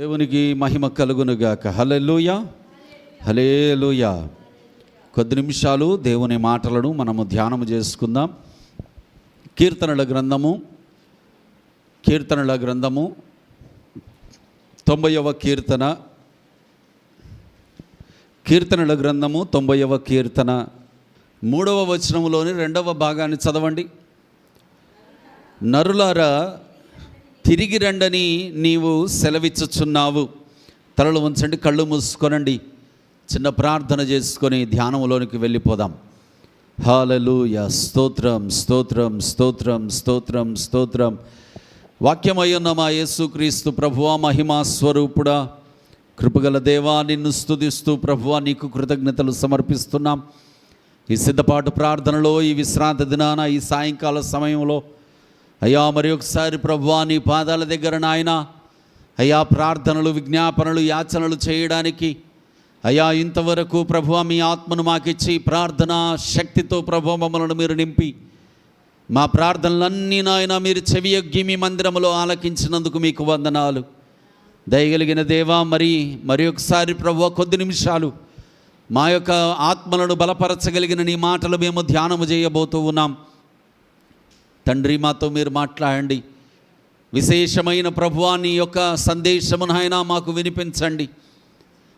దేవునికి మహిమ కలుగునుగాక. Hallelujah hallelujah కొద్ది నిమిషాలు దేవుని మాటలను మనము ధ్యానము చేసుకుందాం. కీర్తనల గ్రంథము. కీర్తనల గ్రంథము. తొంభైవ కీర్తన. కీర్తనల గ్రంథము తొంభైవ కీర్తన. మూడవ వచనంలోని రెండవ భాగాన్ని చదవండి. నరులారా తిరిగి రండని నీవు సెలవిచ్చుచున్నావు. తలలు ఉంచండి కళ్ళు మూసుకొనండి. చిన్న ప్రార్థన చేసుకొని ధ్యానంలోనికి వెళ్ళిపోదాం. హాలలుయ. స్తోత్రం స్తోత్రం స్తోత్రం స్తోత్రం స్తోత్రం. వాక్యమయ్యున్న మా యేసుక్రీస్తు ప్రభువా మహిమా స్వరూపుడా కృపగల దేవా నిన్ను స్తుతిస్తూ ప్రభువా నీకు కృతజ్ఞతలు సమర్పిస్తున్నాం. ఈ సిద్ధపాటు ప్రార్థనలో ఈ విశ్రాంతి దినాన ఈ సాయంకాల సమయంలో అయ్యా మరి ఒకసారి ప్రభువా నీ పాదాల దగ్గర నాయన అయ్యా ప్రార్థనలు విజ్ఞాపనలు యాచనలు చేయడానికి అయ్యా ఇంతవరకు ప్రభువా మీ ఆత్మను మాకిచ్చి ప్రార్థన శక్తితో ప్రభు మమ్మలను మీరు నింపి మా ప్రార్థనలన్నీ నాయన మీరు చెవియొగ్గి మీ మందిరములో ఆలకించినందుకు మీకు వందనాలు. దయగలిగిన దేవా మరి మరి ఒకసారి ప్రభు కొద్ది నిమిషాలు మా యొక్క ఆత్మలను బలపరచగలిగిన నీ మాటలు మేము ధ్యానము చేయబోతూ ఉన్నాం. తండ్రి మాతో మీరు మాట్లాడండి. విశేషమైన ప్రభువాన్ని యొక్క సందేశమును ఆయన మాకు వినిపించండి.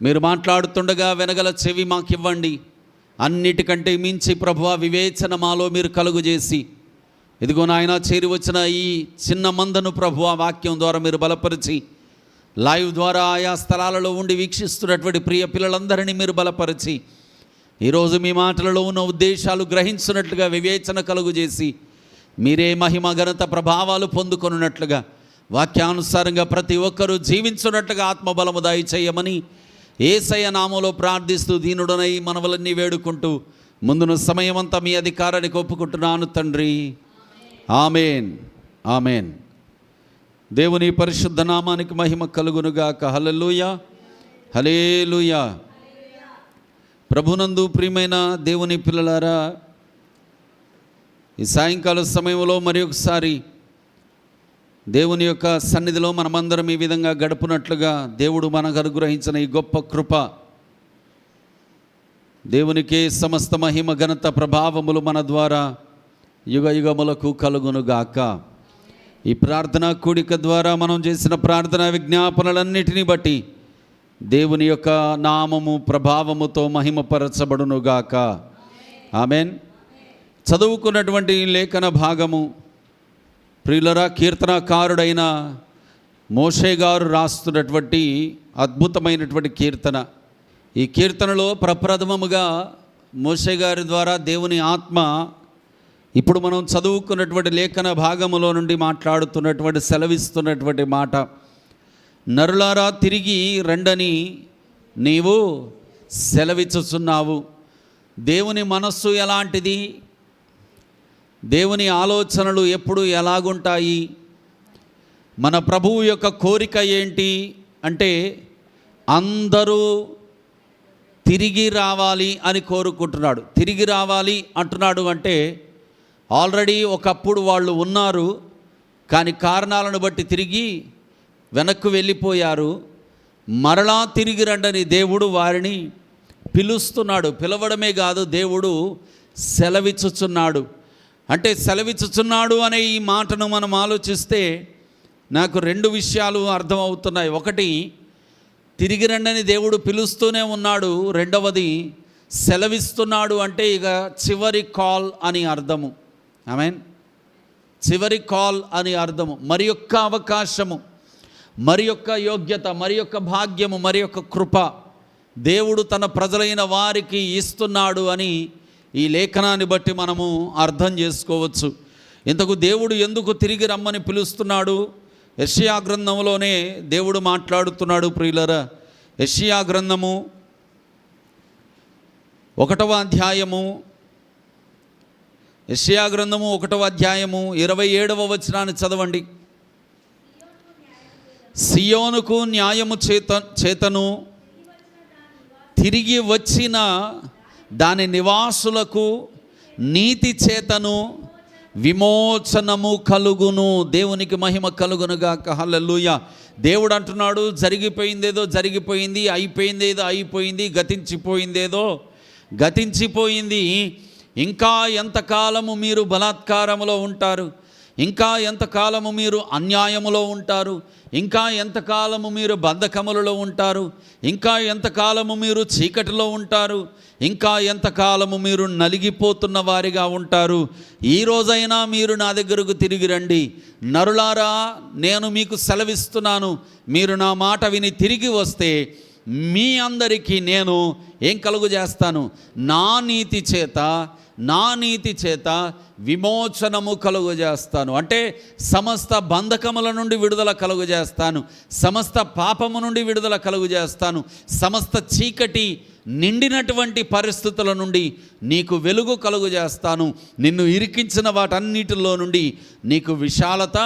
మీరు మాట్లాడుతుండగా వెనగల చెవి మాకు ఇవ్వండి అన్నిటికంటే మించి ప్రభువ వివేచన మాలో మీరు కలుగు చేసి ఇదిగో నాయన చేరి వచ్చిన ఈ చిన్న మందను ప్రభువ వాక్యం ద్వారా మీరు బలపరిచి లైవ్ ద్వారా ఆయా స్థలాలలో ఉండి వీక్షిస్తున్నటువంటి ప్రియ పిల్లలందరినీ మీరు బలపరిచి ఈరోజు మీ మాటలలో ఉన్న ఉద్దేశాలు గ్రహించినట్లుగా వివేచన కలుగు చేసి మీరే మహిమ ఘనత ప్రభావాలు పొందుకొనున్నట్లుగా వాక్యానుసారంగా ప్రతి ఒక్కరూ జీవించున్నట్లుగా ఆత్మబలము దయచేయమని ఏసయ నామంలో ప్రార్థిస్తూ దీనుడనై మనవలన్నీ వేడుకుంటూ ముందున సమయమంతా మీ అధికారానికి ఒప్పుకుంటున్నాను తండ్రి. ఆమెన్. ఆమెన్. దేవుని పరిశుద్ధ నామానికి మహిమ కలుగునుగాక. హలలుయ హలేలుయ ప్రభునందు ప్రియమైన దేవుని పిల్లలారా ఈ సాయంకాల సమయంలో మరి ఒకసారి దేవుని యొక్క సన్నిధిలో మనమందరం ఈ విధంగా గడుపునట్లుగా దేవుడు మనకు అనుగ్రహించిన ఈ గొప్ప కృప దేవునికే సమస్త మహిమ ఘనత ప్రభావములు మన ద్వారా యుగ యుగములకు కలుగునుగాక. ఈ ప్రార్థనా కూడిక ద్వారా మనం చేసిన ప్రార్థనా విజ్ఞాపనలన్నిటిని బట్టి దేవుని యొక్క నామము ప్రభావముతో మహిమపరచబడునుగాక. ఆమెన్. చదువుకున్నటువంటి లేఖన భాగము. ప్రియులరా కీర్తనకారుడైన మోషే గారు రాస్తున్నటువంటి అద్భుతమైనటువంటి కీర్తన. ఈ కీర్తనలో ప్రప్రథమముగా మోషే గారి ద్వారా దేవుని ఆత్మ ఇప్పుడు మనం చదువుకున్నటువంటి లేఖన భాగములో నుండి మాట్లాడుతున్నటువంటి సెలవిస్తున్నటువంటి మాట. నరులారా తిరిగి రండని నీవు సెలవిచ్చుచున్నావు. దేవుని మనస్సు ఎలాంటిది? దేవుని ఆలోచనలు ఎప్పుడు ఎలాగుంటాయి? మన ప్రభువు యొక్క కోరిక ఏంటి? అంటే అందరూ తిరిగి రావాలి అని కోరుకుంటున్నాడు. తిరిగి రావాలి అంటున్నాడు అంటే ఆల్రెడీ ఒకప్పుడు వాళ్ళు ఉన్నారు. కానీ కారణాలను బట్టి తిరిగి వెనక్కు వెళ్ళిపోయారు. మరలా తిరిగి రండని దేవుడు వారిని పిలుస్తున్నాడు. పిలవడమే కాదు దేవుడు సెలవిచ్చుచున్నాడు. అంటే సెలవిచ్చుచున్నాడు అనే ఈ మాటను మనం ఆలోచిస్తే నాకు రెండు విషయాలు అర్థమవుతున్నాయి. ఒకటి తిరిగి రండని దేవుడు పిలుస్తూనే ఉన్నాడు. రెండవది సెలవిస్తున్నాడు అంటే ఇక చివరి కాల్ అని అర్థము. ఐ మీన్ చివరి కాల్ అని అర్థము. మరి యొక్క అవకాశము మరి యొక్క యోగ్యత మరి యొక్క భాగ్యము మరి యొక్క కృప దేవుడు తన ప్రజలైన వారికి ఇస్తున్నాడు అని ఈ లేఖనాన్ని బట్టి మనము అర్థం చేసుకోవచ్చు. ఇంతకు దేవుడు ఎందుకు తిరిగి రమ్మని పిలుస్తున్నాడు? యషియా గ్రంథంలోనే దేవుడు మాట్లాడుతున్నాడు ప్రియులరా. యషియా గ్రంథము ఒకటవ అధ్యాయము యషియా గ్రంథము ఒకటవ అధ్యాయము ఇరవై ఏడవ వచనాన్ని చదవండి. సియోనుకు న్యాయము చేత చేతను తిరిగి వచ్చిన దాని నివాసులకు నీతి చేతను విమోచనము కలుగును. దేవునికి మహిమ కలుగునుగా హల్లెలూయ. దేవుడు అంటున్నాడు జరిగిపోయిందేదో జరిగిపోయింది అయిపోయిందేదో అయిపోయింది గతించిపోయిందేదో గతించిపోయింది. ఇంకా ఎంతకాలము మీరు బలాత్కారములో ఉంటారు? ఇంకా ఎంతకాలము మీరు అన్యాయములో ఉంటారు? ఇంకా ఎంతకాలము మీరు బంధకములలో ఉంటారు? ఇంకా ఎంతకాలము మీరు చీకటిలో ఉంటారు? ఇంకా ఎంతకాలము మీరు నలిగిపోతున్న వారిగా ఉంటారు? ఈ రోజైనా మీరు నా దగ్గరకు తిరిగి రండి. నరులారా నేను మీకు సెలవిస్తున్నాను. మీరు నా మాట విని తిరిగి వస్తే మీ అందరికీ నేను ఏం కలుగు చేస్తాను నా నీతి చేత నా నీతి చేత విమోచనము కలుగు చేస్తాను అంటే సమస్త బంధకముల నుండి విడుదల కలుగు చేస్తాను సమస్త పాపము నుండి విడుదల కలుగు చేస్తాను సమస్త చీకటి నిండినటువంటి పరిస్థితుల నుండి నీకు వెలుగు కలుగు చేస్తాను నిన్ను ఇరికించిన వాటన్నిటిలో నుండి నీకు విశాలత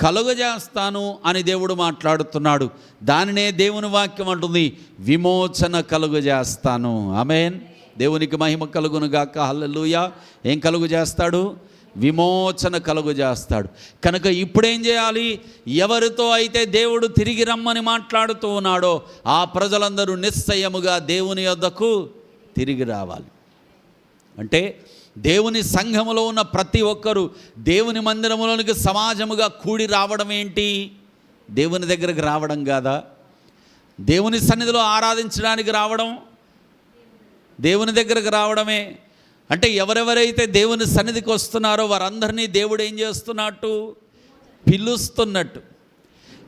కలుగజేస్తాను అని దేవుడు మాట్లాడుతున్నాడు. దానినే దేవుని వాక్యం అంటుంది విమోచన కలుగజేస్తాను. ఆమెన్. దేవునికి మహిమ కలుగును గాక. హల్లెలూయ. ఏం కలుగు చేస్తాడు విమోచన కలుగు చేస్తాడు కనుక ఇప్పుడేం చేయాలి? ఎవరితో అయితే దేవుడు తిరిగి రమ్మని మాట్లాడుతూ ఉన్నాడో ఆ ప్రజలందరూ నిశ్చయముగా దేవుని యొద్దకు తిరిగి రావాలి. అంటే దేవుని సంఘములో ఉన్న ప్రతి ఒక్కరూ దేవుని మందిరములోనికి సమాజముగా కూడి రావడం ఏంటి? దేవుని దగ్గరకు రావడం కాదా? దేవుని సన్నిధిలో ఆరాధించడానికి రావడం? దేవుని దగ్గరకు రావడమే. అంటే ఎవరెవరైతే దేవుని సన్నిధికి వస్తున్నారో వారందరినీ దేవుడు ఏం చేస్తున్నట్టు? పిలుస్తున్నట్టు.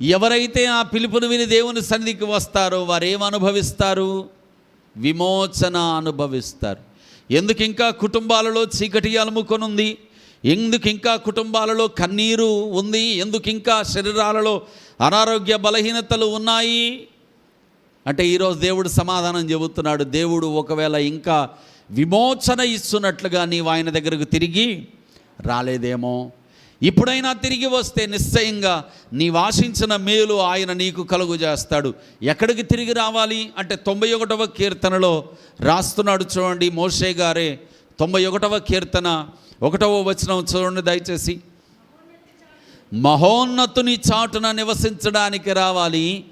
ఎవరైతే ఆ పిలుపుని విని దేవుని సన్నిధికి వస్తారో వారేం అనుభవిస్తారు విమోచన అనుభవిస్తారు. ఎందుకు ఇంకా కుటుంబాలలో చీకటి అలుముకొని ఉంది ఎందుకు ఇంకా కుటుంబాలలో కన్నీరు ఉంది? ఎందుకు ఇంకా శరీరాలలో అనారోగ్య బలహీనతలు ఉన్నాయి? అంటే ఈరోజు దేవుడు సమాధానం చెబుతున్నాడు. దేవుడు ఒకవేళ ఇంకా విమోచన ఇస్తున్నట్లుగా నీవు ఆయన దగ్గరకు తిరిగి రాలేదేమో? ఇప్పుడైనా తిరిగి వస్తే నిశ్చయంగా నీవు ఆశించిన మేలు ఆయన నీకు కలుగు చేస్తాడు ఎక్కడికి తిరిగి రావాలి? అంటే తొంభై ఒకటవ కీర్తనలో రాస్తున్నాడు చూడండి మోషే గారే. తొంభై ఒకటవ కీర్తన ఒకటవ వచనం చూడండి దయచేసి. మహోన్నతుని చాటున నివసించడానికి రావాలి.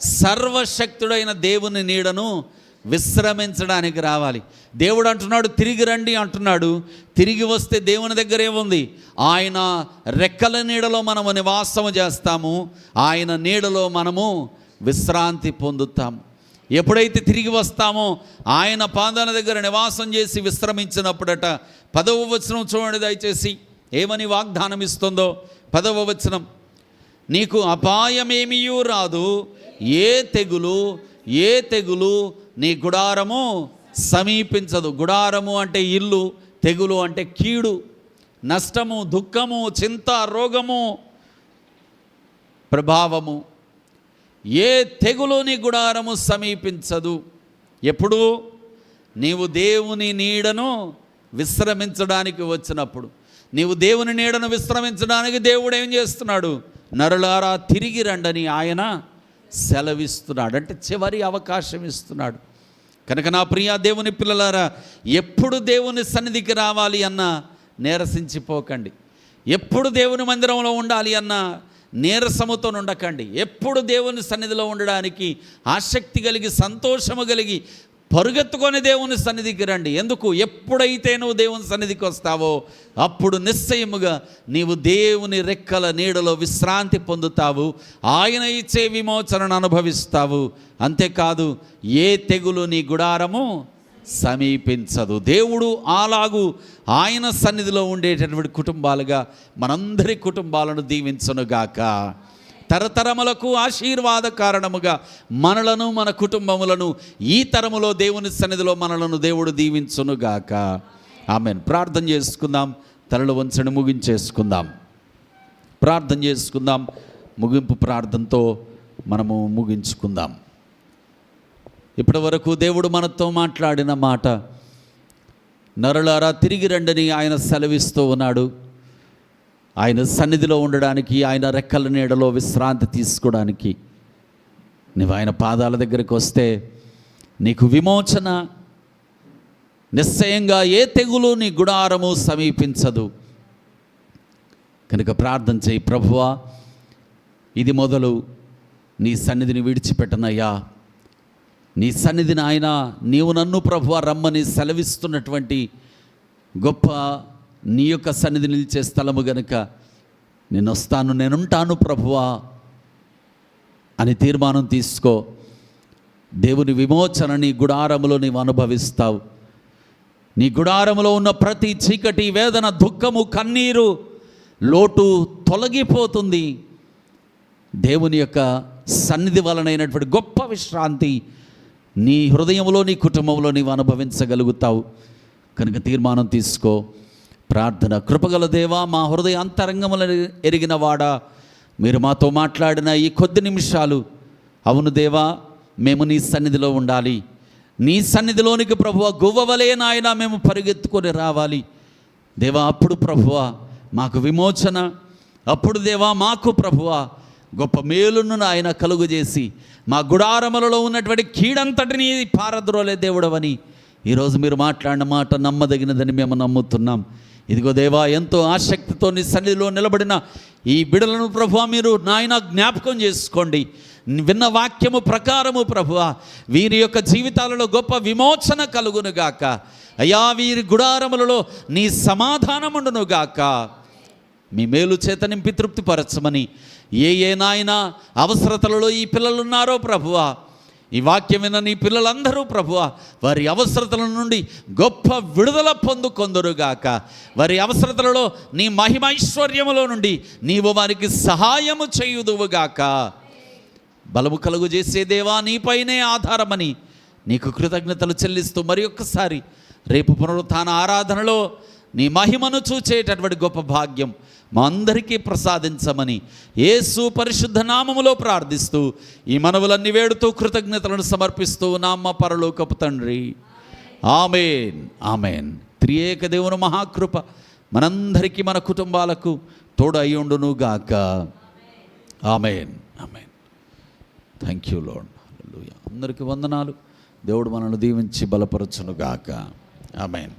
సర్వశక్తుడైన దేవుని నీడను విశ్రమించడానికి రావాలి. దేవుడు అంటున్నాడు తిరిగి రండి అంటున్నాడు. తిరిగి వస్తే దేవుని దగ్గర ఏముంది? ఆయన రెక్కల నీడలో మనము నివాసము చేస్తాము. ఆయన నీడలో మనము విశ్రాంతి పొందుతాము. ఎప్పుడైతే తిరిగి వస్తామో ఆయన పాదాల దగ్గర నివాసం చేసి విశ్రమించినప్పుడట పదవ వచనం చూడండి దయచేసి. ఏమని వాగ్దానం ఇస్తుందో? పదవ వచనం. నీకు అపాయమేమీ రాదు. ఏ తెగులు ఏ తెగులు నీ గుడారము సమీపించదు. గుడారము అంటే ఇల్లు తెగులు అంటే కీడు నష్టము దుఃఖము చింత రోగము ప్రభావము. ఏ తెగులు నీ గుడారము సమీపించదు. ఎప్పుడు? నీవు దేవుని నీడను విశ్రమించడానికి వచ్చినప్పుడు. నీవు దేవుని నీడను విశ్రమించడానికి దేవుడు ఏం చేస్తున్నాడు? నరులారా తిరిగి రండని ఆయన సెలవిస్తున్నాడు. అంటే చివరి అవకాశం ఇస్తున్నాడు. కనుక నా ప్రియ దేవుని పిల్లలారా ఎప్పుడు దేవుని సన్నిధికి రావాలి అన్న నీరసించిపోకండి. ఎప్పుడు దేవుని మందిరంలో ఉండాలి అన్న నీరసముతో ఉండకండి ఎప్పుడు దేవుని సన్నిధిలో ఉండడానికి ఆసక్తి కలిగి సంతోషము కలిగి పరుగెత్తుకొని దేవుని సన్నిధికి రండి. ఎందుకు? ఎప్పుడైతే నువ్వు దేవుని సన్నిధికి వస్తావో అప్పుడు నిశ్చయముగా నీవు దేవుని రెక్కల నీడలో విశ్రాంతి పొందుతావు. ఆయన ఇచ్చే విమోచనను అనుభవిస్తావు. అంతేకాదు ఏ తెగులు నీ గుడారము సమీపించదు. దేవుడు అలాగు ఆయన సన్నిధిలో ఉండేటటువంటి కుటుంబాలుగా మనందరి కుటుంబాలను దీవించనుగాక. తరతరములకు ఆశీర్వాద కారణముగా మనలను మన కుటుంబములను ఈ తరములో దేవుని సన్నిధిలో మనలను దేవుడు దీవించునుగాక. ఆమెను. ప్రార్థన చేసుకుందాం. తలలు వంచని ముగించేసుకుందాం. ప్రార్థన చేసుకుందాం. ముగింపు ప్రార్థనతో మనము ముగించుకుందాం. ఇప్పటి వరకు దేవుడు మనతో మాట్లాడిన మాట నరులారా తిరిగి రండని ఆయన సెలవిస్తూ ఉన్నాడు. ఆయన సన్నిధిలో ఉండడానికి ఆయన రెక్కల నీడలో విశ్రాంతి తీసుకోవడానికి. నువ్వు ఆయన పాదాల దగ్గరికి వస్తే నీకు విమోచన నిశ్చయంగా ఏ తెగులు నీ గుడారము సమీపించదు. కనుక ప్రార్థన చేయి ప్రభువా ఇది మొదలు నీ సన్నిధిని విడిచిపెట్టనయ్యా. నీ సన్నిధిని ఆయన నీవు నన్ను ప్రభువ రమ్మని సెలవిస్తున్నటువంటి గొప్ప నీ యొక్క సన్నిధి నిలిచే స్థలము గనుక నేను వస్తాను నేనుంటాను ప్రభువా అని తీర్మానం తీసుకో. దేవుని విమోచన నీ గుడారములో నీవు అనుభవిస్తావు. నీ గుడారములో ఉన్న ప్రతి చీకటి వేదన దుఃఖము కన్నీరు లోటు తొలగిపోతుంది. దేవుని యొక్క సన్నిధి వలనైనటువంటి గొప్ప విశ్రాంతి నీ హృదయంలో నీ కుటుంబంలో నీవు అనుభవించగలుగుతావు. కనుక తీర్మానం తీసుకో. ప్రార్థన కృపగల దేవా మా హృదయ అంతరంగములను ఎరిగిన వాడా మీరు మాతో మాట్లాడిన ఈ కొద్ది నిమిషాలు. అవును దేవా మేము నీ సన్నిధిలో ఉండాలి. నీ సన్నిధిలోనికి ప్రభువ గువ్వవలే నాయన మేము పరిగెత్తుకొని రావాలి. దేవా అప్పుడు ప్రభువ మాకు విమోచన. అప్పుడు దేవా మాకు ప్రభువ గొప్ప మేలును ఆయన కలుగు చేసి మా గుడారములలో ఉన్నటువంటి కీడంతటిని పారద్రోలే దేవుడవని ఈరోజు మీరు మాట్లాడిన మాట నమ్మదగినదని మేము నమ్ముతున్నాం. ఇదిగో దేవా ఎంతో ఆసక్తితో నీ సన్నిధిలో నిలబడిన ఈ బిడలను ప్రభువ మీరు నాయన జ్ఞాపకం చేసుకోండి. విన్న వాక్యము ప్రకారము ప్రభువ వీరి యొక్క జీవితాలలో గొప్ప విమోచన కలుగునుగాక అయ్యా వీరి గుడారములలో నీ సమాధానముండునుగాక మీ మేలు చేత నింపి తృప్తిపరచమని ఏ ఏ నాయన అవసరతలలో ఈ పిల్లలున్నారో ప్రభువా ఈ వాక్యం విన్న నీ పిల్లలందరూ ప్రభువ వారి అవసరతల నుండి గొప్ప విడుదల పొందుకొందరుగాక. వారి అవసరతలలో నీ మహిమైశ్వర్యములో నుండి నీవు వారికి సహాయము చేయుదువుగాక. బలము కలుగు చేసే దేవా నీపైనే ఆధారమని నీకు కృతజ్ఞతలు చెల్లిస్తూ మరి ఒక్కసారి రేపు పునరుత్థాన ఆరాధనలో నీ మహిమను చూచేటటువంటి గొప్ప భాగ్యం మా అందరికీ ప్రసాదించమని యేసు పరిశుద్ధ నామములో ప్రార్థిస్తూ ఈ మనవులన్నీ వేడుతూ కృతజ్ఞతలను సమర్పిస్తూ నామ పరలోకపు తండ్రి. ఆమెన్. ఆమెన్. త్రియేక దేవుని మహాకృప మనందరికీ మన కుటుంబాలకు తోడు అయ్యుండును గాక. Amen. Amen. Thank you lord అందరికీ వందనాలు. దేవుడు మనల్ని దీవించి బలపరచును గాక. ఆమెన్.